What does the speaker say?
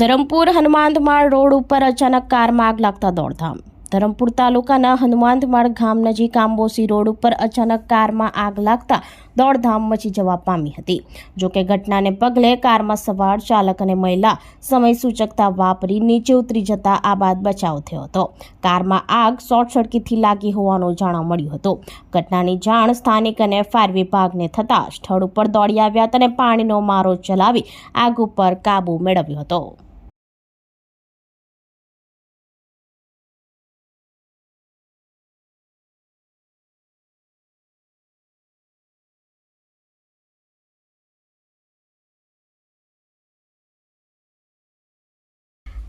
Dharampur હનુમાનમાળ road ઉપર અચાનક કારમાં આગ લાગતા દોડધામ. ધરમપુર તાલુકાના હનુમાનમાળ ગામ નજીક આંબોસી રોડ ઉપર અચાનક કારમાં આગ લાગતા દોડધામ મચી જવા પામી હતી. જોકે ઘટનાને પગલે કારમાં સવાર ચાલક અને મહિલા સમય સૂચકતા વાપરી નીચે ઉતરી જતા આ બાદ બચાવ થયો હતો. કારમાં આગ શોર્ટ સર્કિટથી લાગી હોવાનું જાણવા મળ્યું હતું. ઘટનાની જાણ સ્થાનિક અને ફાયર વિભાગને થતાં સ્થળ ઉપર દોડી આવ્યા અને પાણીનો મારો ચલાવી આગ ઉપર કાબુ મેળવ્યો હતો.